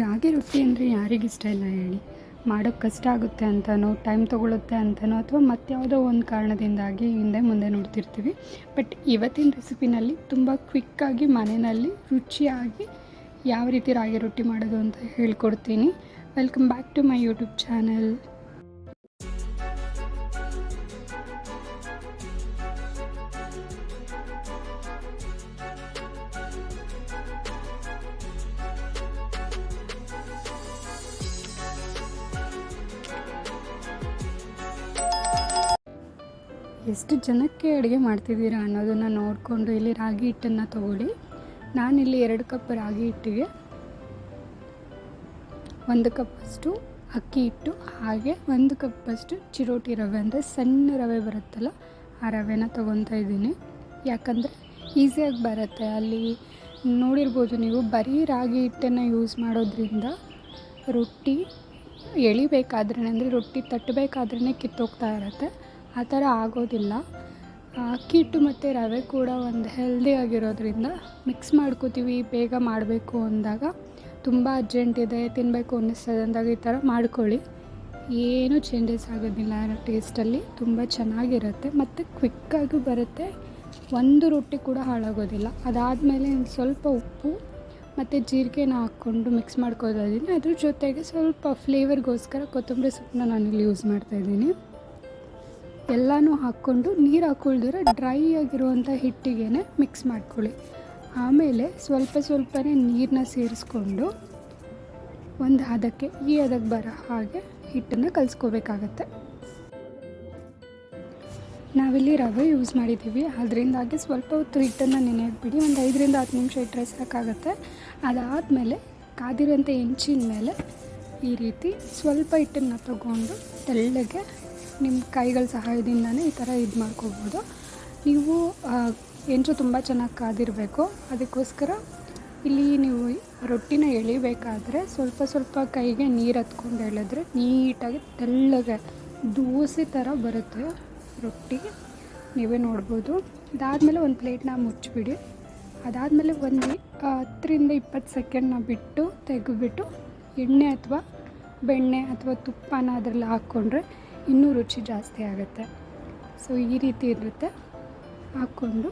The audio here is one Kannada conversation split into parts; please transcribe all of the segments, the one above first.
ರಾಗಿ ರೊಟ್ಟಿ ಅಂದರೆ ಯಾರಿಗಿಷ್ಟ ಇಲ್ಲ ಹೇಳಿ. ಮಾಡೋಕ್ಕೆ ಕಷ್ಟ ಆಗುತ್ತೆ ಅಂತನೋ ಟೈಮ್ ತೊಗೊಳುತ್ತೆ ಅಂತನೋ ಅಥವಾ ಮತ್ಯಾವುದೋ ಒಂದು ಕಾರಣದಿಂದಾಗಿ ಹಿಂದೆ ಮುಂದೆ ನೋಡ್ತಿರ್ತೀವಿ. ಬಟ್ ಇವತ್ತಿನ ರೆಸಿಪಿನಲ್ಲಿ ತುಂಬ ಕ್ವಿಕ್ಕಾಗಿ ಮನೆಯಲ್ಲಿ ರುಚಿಯಾಗಿ ಯಾವ ರೀತಿ ರಾಗಿ ರೊಟ್ಟಿ ಮಾಡೋದು ಅಂತ ಹೇಳ್ಕೊಡ್ತೀನಿ. Welcome back to my YouTube channel ಎಷ್ಟು ಜನಕ್ಕೆ ಅಡುಗೆ ಮಾಡ್ತಿದ್ದೀರಾ ಅನ್ನೋದನ್ನು ನೋಡಿಕೊಂಡು ಇಲ್ಲಿ ರಾಗಿ ಹಿಟ್ಟನ್ನು ತಗೊಳ್ಳಿ. ನಾನಿಲ್ಲಿ ಎರಡು ಕಪ್ ರಾಗಿ ಹಿಟ್ಟಿಗೆ ಒಂದು ಕಪ್ಪಷ್ಟು ಅಕ್ಕಿ ಹಿಟ್ಟು, ಹಾಗೆ ಒಂದು ಕಪ್ಪಷ್ಟು ಚಿರೋಟಿ ರವೆ. ಅಂದರೆ ಸಣ್ಣ ರವೆ ಬರುತ್ತಲ್ಲ, ಆ ರವೆನ ತೊಗೊತಾ ಇದ್ದೀನಿ. ಯಾಕಂದರೆ ಈಸಿಯಾಗಿ ಬರುತ್ತೆ. ಅಲ್ಲಿ ನೋಡಿರ್ಬೋದು ನೀವು, ಬರೀ ರಾಗಿ ಹಿಟ್ಟನ್ನು ಯೂಸ್ ಮಾಡೋದ್ರಿಂದ ರೊಟ್ಟಿ ಎಳಿಬೇಕಾದ್ರೆ ಅಂದರೆ ರೊಟ್ಟಿ ತಟ್ಟಬೇಕಾದ್ರೇ ಕಿತ್ತೋಗ್ತಾ ಇರುತ್ತೆ. ಆ ಥರ ಆಗೋದಿಲ್ಲ. ಅಕ್ಕಿ ಹಿಟ್ಟು ಮತ್ತು ರವೆ ಕೂಡ ಒಂದು ಹೆಲ್ದಿ ಆಗಿರೋದ್ರಿಂದ ಮಿಕ್ಸ್ ಮಾಡ್ಕೋತೀವಿ, ಬೇಗ ಮಾಡಬೇಕು ಅಂದಾಗ. ತುಂಬ ಅರ್ಜೆಂಟ್ ಇದೆ ತಿನ್ನಬೇಕು ಅನ್ನಿಸ್ತದೆ ಅಂದಾಗ ಈ ಥರ ಮಾಡ್ಕೊಳ್ಳಿ. ಏನೂ ಚೇಂಜಸ್ ಆಗೋದಿಲ್ಲ ಟೇಸ್ಟಲ್ಲಿ ತುಂಬ ಚೆನ್ನಾಗಿರುತ್ತೆ. ಮತ್ತು ಕ್ವಿಕ್ಕಾಗೂ ಬರುತ್ತೆ, ಒಂದು ರೊಟ್ಟಿ ಕೂಡ ಹಾಳಾಗೋದಿಲ್ಲ. ಅದಾದಮೇಲೆ ಸ್ವಲ್ಪ ಉಪ್ಪು ಮತ್ತು ಜೀರಿಗೆನ ಹಾಕ್ಕೊಂಡು ಮಿಕ್ಸ್ ಮಾಡ್ಕೋದಿದ್ದೀನಿ ಅದ್ರ ಜೊತೆಗೆ ಸ್ವಲ್ಪ ಫ್ಲೇವರ್ಗೋಸ್ಕರ ಕೊತ್ತಂಬರಿ ಸೊಪ್ಪನ್ನ ನಾನಿಲ್ಲಿ ಯೂಸ್ ಮಾಡ್ತಾಯಿದ್ದೀನಿ ಎಲ್ಲನೂ ಹಾಕ್ಕೊಂಡು ನೀರು ಹಾಕ್ಕೊಳ್ದಿರ ಡ್ರೈ ಆಗಿರುವಂಥ ಹಿಟ್ಟಿಗೆ ಮಿಕ್ಸ್ ಮಾಡ್ಕೊಳ್ಳಿ. ಆಮೇಲೆ ಸ್ವಲ್ಪ ಸ್ವಲ್ಪನೇ ನೀರನ್ನ ಸೇರಿಸ್ಕೊಂಡು ಒಂದು ಹದಕ್ಕೆ ಈ ಹದಕ್ಕೆ ಬರೋ ಹಾಗೆ ಹಿಟ್ಟನ್ನು ಕಲಿಸ್ಕೋಬೇಕಾಗತ್ತೆ. ನಾವಿಲ್ಲಿ ರವೆ ಯೂಸ್ ಮಾಡಿದ್ದೀವಿ. ಅದರಿಂದಾಗಿ ಸ್ವಲ್ಪ ಹೊತ್ತು ಹಿಟ್ಟನ್ನು ನೆನೆಯಾಕ್ಬಿಡಿ ಒಂದು ಐದರಿಂದ ಹತ್ತು ನಿಮಿಷ ಇಟ್ಟರೆ ಸಾಕಾಗುತ್ತೆ. ಅದಾದಮೇಲೆ ಕಾದಿರೋಂಥ ಹೆಂಚಿನ ಮೇಲೆ ಈ ರೀತಿ ಸ್ವಲ್ಪ ಹಿಟ್ಟನ್ನು ತಗೊಂಡು ತೆಳ್ಳಗೆ ನಿಮ್ಮ ಕೈಗಳ ಸಹಾಯದಿಂದನೇ ಈ ಥರ ಇದು ಮಾಡ್ಕೋಬೋದು. ನೀವು ಹೆಂಚು ತುಂಬ ಚೆನ್ನಾಗಿ ಕಾದಿರಬೇಕು. ಅದಕ್ಕೋಸ್ಕರ ಇಲ್ಲಿ ನೀವು ರೊಟ್ಟಿನ ಎಳಿಬೇಕಾದ್ರೆ ಸ್ವಲ್ಪ ಸ್ವಲ್ಪ ಕೈಗೆ ನೀರು ಹತ್ಕೊಂಡು ಎಳೆದ್ರೆ ನೀಟಾಗಿ ತೆಳ್ಳಗೆ ದೋಸೆ ಥರ ಬರುತ್ತೆ ರೊಟ್ಟಿ. ನೀವೇ ನೋಡ್ಬೋದು. ಅದಾದಮೇಲೆ ಒಂದು ಪ್ಲೇಟ್ನ ಮುಚ್ಚಿಬಿಡಿ. ಅದಾದಮೇಲೆ ಒಂದು ಹತ್ತರಿಂದ ಇಪ್ಪತ್ತು ಸೆಕೆಂಡ್ನ ಬಿಟ್ಟು ತೆಗೆದುಬಿಟ್ಟು ಎಣ್ಣೆ ಅಥವಾ ಬೆಣ್ಣೆ ಅಥವಾ ತುಪ್ಪನ ಅದರಲ್ಲಿ ಹಾಕ್ಕೊಂಡ್ರೆ ಇನ್ನೂ ರುಚಿ ಜಾಸ್ತಿ ಆಗುತ್ತೆ. ಸೊ ಈ ರೀತಿ ಇರುತ್ತೆ. ಹಾಕ್ಕೊಂಡು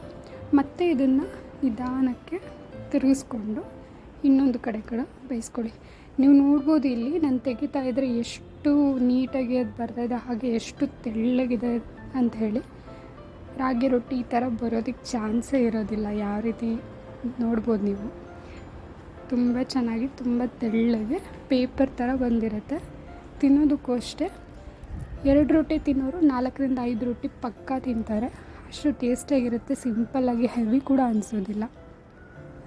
ಮತ್ತೆ ಇದನ್ನು ನಿಧಾನಕ್ಕೆ ತಿರುಗಿಸ್ಕೊಂಡು ಇನ್ನೊಂದು ಕಡೆ ಕೂಡ ಬೇಯಿಸ್ಕೊಳ್ಳಿ. ನೀವು ನೋಡ್ಬೋದು ಇಲ್ಲಿ ನಾನು ತೆಗಿತಾ ಇದ್ದರೆ ಎಷ್ಟು ನೀಟಾಗಿ ಅದು ಬರ್ತಾಯಿದೆ ಹಾಗೆ ಎಷ್ಟು ತೆಳ್ಳಗಿದೆ ಅಂತ ಹೇಳಿ. ರಾಗಿ ರೊಟ್ಟಿ ಈ ಥರ ಬರೋದಕ್ಕೆ ಚಾನ್ಸೇ ಇರೋದಿಲ್ಲ. ಯಾವ ರೀತಿ ನೋಡ್ಬೋದು ನೀವು. ತುಂಬ ಚೆನ್ನಾಗಿ, ತುಂಬ ತೆಳ್ಳಗೆ ಪೇಪರ್ ಥರ ಬಂದಿರುತ್ತೆ. ತಿನ್ನೋದಕ್ಕೂ ಅಷ್ಟೇ. ಎರಡು ರೊಟ್ಟಿ ತಿನ್ನೋರು ನಾಲ್ಕರಿಂದ ಐದು ರೊಟ್ಟಿ ಪಕ್ಕಾ ತಿಂತಾರೆ. ಅಷ್ಟು ಟೇಸ್ಟಿಯಾಗಿರುತ್ತೆ ಸಿಂಪಲ್ಲಾಗಿ ಹೆವಿ ಕೂಡ ಅನಿಸೋದಿಲ್ಲ.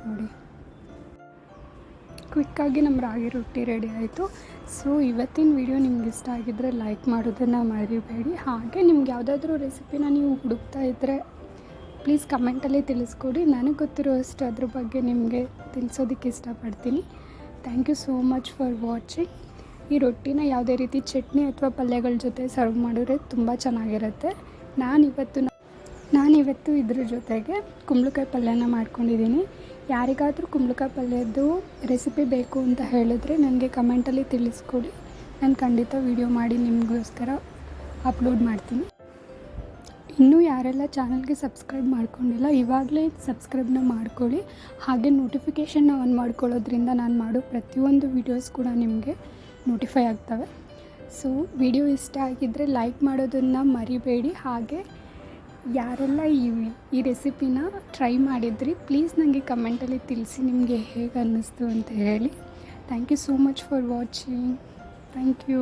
ನೋಡಿ. ಕ್ವಿಕ್ಕಾಗಿ ನಮ್ಮ ರಾಗಿ ರೊಟ್ಟಿ ರೆಡಿ ಆಯಿತು. ಸೊ ಇವತ್ತಿನ ವಿಡಿಯೋ ನಿಮ್ಗೆ ಇಷ್ಟ ಆಗಿದ್ದರೆ ಲೈಕ್ ಮಾಡೋದನ್ನು ಮರಿಬೇಡಿ. ಹಾಗೆ ನಿಮ್ಗೆ ಯಾವುದಾದ್ರೂ ರೆಸಿಪಿನ ನೀವು ಹುಡುಕ್ತಾ ಇದ್ದರೆ ಪ್ಲೀಸ್ ಕಮೆಂಟಲ್ಲಿ ತಿಳಿಸ್ಕೊಡಿ. ನನಗೆ ಗೊತ್ತಿರೋ ಅಷ್ಟು ಅದ್ರ ಬಗ್ಗೆ ನಿಮಗೆ ತಿಳಿಸೋದಕ್ಕೆ ಇಷ್ಟಪಡ್ತೀನಿ. Thank you so much for watching ಈ ರೊಟ್ಟಿನ ಯಾವುದೇ ರೀತಿ ಚಟ್ನಿ ಅಥವಾ ಪಲ್ಯಗಳ ಜೊತೆ ಸರ್ವ್ ಮಾಡಿದ್ರೆ ತುಂಬ ಚೆನ್ನಾಗಿರುತ್ತೆ. ನಾನಿವತ್ತು ನಾನಿವತ್ತು ಇದ್ರ ಜೊತೆಗೆ ಕುಂಬಳಕಾಯಿ ಪಲ್ಯನ ಮಾಡ್ಕೊಂಡಿದ್ದೀನಿ. ಯಾರಿಗಾದರೂ ಕುಂಬಳಕಾಯಿ ಪಲ್ಯದ್ದು ರೆಸಿಪಿ ಬೇಕು ಅಂತ ಹೇಳಿದ್ರೆ ನನಗೆ ಕಮೆಂಟಲ್ಲಿ ತಿಳಿಸ್ಕೊಡಿ. ನಾನು ಖಂಡಿತ ವೀಡಿಯೋ ಮಾಡಿ ನಿಮಗೋಸ್ಕರ ಅಪ್ಲೋಡ್ ಮಾಡ್ತೀನಿ. ಇನ್ನೂ ಯಾರೆಲ್ಲ ಚಾನಲ್ಗೆ ಸಬ್ಸ್ಕ್ರೈಬ್ ಮಾಡ್ಕೊಂಡಿಲ್ಲ, ಇವಾಗಲೇ ಸಬ್ಸ್ಕ್ರೈಬ್ನ ಮಾಡ್ಕೊಳ್ಳಿ. ಹಾಗೆ ನೋಟಿಫಿಕೇಷನ್ನ ಆನ್ ಮಾಡ್ಕೊಳ್ಳೋದ್ರಿಂದ ನಾನು ಮಾಡೋ ಪ್ರತಿಯೊಂದು ವೀಡಿಯೋಸ್ ಕೂಡ ನಿಮಗೆ ನೋಟಿಫೈ ಆಗ್ತವೆ. ಸೊ ವಿಡಿಯೋ ಇಷ್ಟ ಆಗಿದ್ದರೆ ಲೈಕ್ ಮಾಡೋದನ್ನು ಮರಿಬೇಡಿ. ಹಾಗೆ ಯಾರೆಲ್ಲ ಈ ಈ ರೆಸಿಪಿನ ಟ್ರೈ ಮಾಡಿದ್ರಿ ಪ್ಲೀಸ್ ನನಗೆ ಕಮೆಂಟಲ್ಲಿ ತಿಳಿಸಿ ನಿಮಗೆ ಹೇಗೆ ಅನ್ನಿಸ್ತು ಅಂತ ಹೇಳಿ. Thank you so much for watching thank you